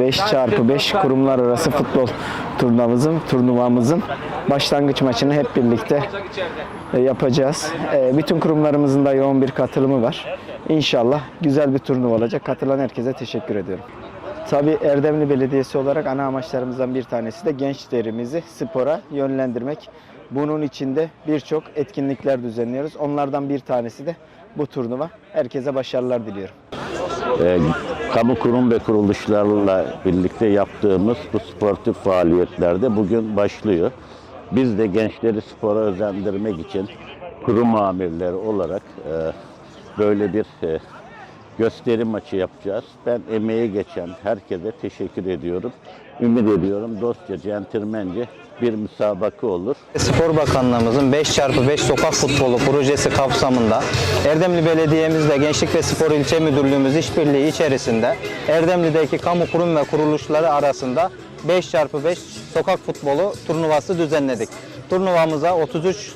5 çarpı 5 kurumlar arası futbol turnuvamızın turnuvamızın başlangıç maçını hep birlikte e, yapacağız. E, Bütün kurumlarımızın da yoğun bir katılımı var. İnşallah güzel bir turnuva olacak. Katılan herkese teşekkür ediyorum. Tabii Erdemli Belediyesi olarak ana amaçlarımızdan bir tanesi de gençlerimizi spora yönlendirmek. Bunun içinde birçok etkinlikler düzenliyoruz. Onlardan bir tanesi de bu turnuva. Herkese başarılar diliyorum. e, kamu kurum ve kuruluşlarla birlikte yaptığımız bu sportif faaliyetlerde bugün başlıyor. Biz de gençleri spora özendirmek için kurum amirleri olarak e, böyle bir e, gösteri maçı yapacağız. Ben emeği geçen herkese teşekkür ediyorum. Ümit ediyorum dostça, centilmence bir müsabaka olur. Spor Bakanlığımızın 5x5 sokak futbolu projesi kapsamında Erdemli Belediye'mizle Gençlik ve Spor İlçe Müdürlüğümüz işbirliği içerisinde Erdemli'deki kamu kurum ve kuruluşları arasında 5x5 sokak futbolu turnuvası düzenledik. Turnuvamıza 33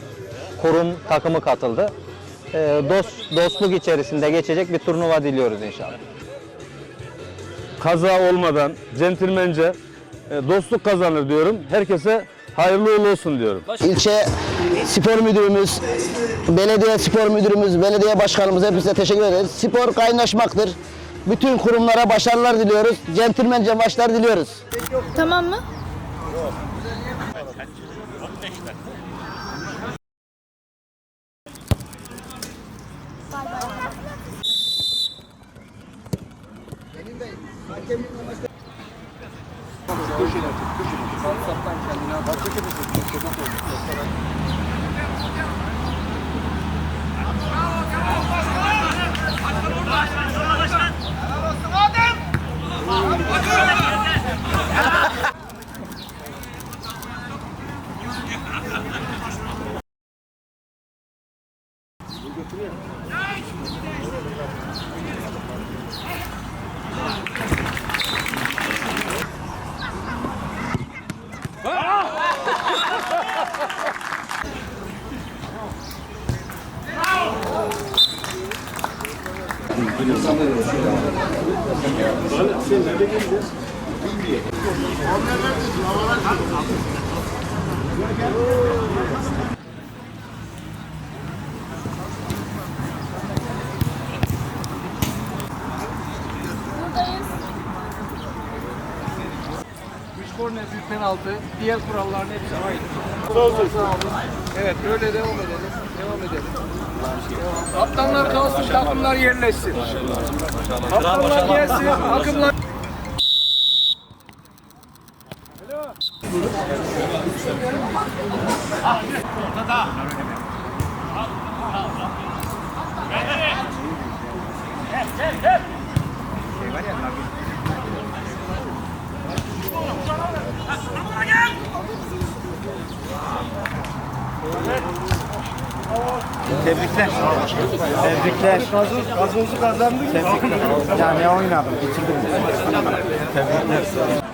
kurum takımı katıldı. Ee, Dost, dostluk içerisinde geçecek bir turnuva diliyoruz inşallah. kaza olmadan centilmence e, dostluk kazanır diyorum. Herkese hayırlı uğurlu olsun diyorum. İlçe spor müdürümüz, belediye spor müdürümüz, belediye başkanımız hepsine teşekkür ederiz. Spor kaynaşmaktır. Bütün kurumlara başarılar diliyoruz. Centilmence maçlar diliyoruz. Tamam mı? Üç korner bir penaltı. Diğer kuralların hepsi aynı. Evet böyle devam edelim. Devam edelim. Kaptanlar kalsın, takımlar yerleşsin. Kaptanlar gelsin, takımlar... Tebrikler. Tebrikler. Gazoz, gazozu kazandık. Tebrikler. Ya ne oynadım, bitirdim. Tebrikler.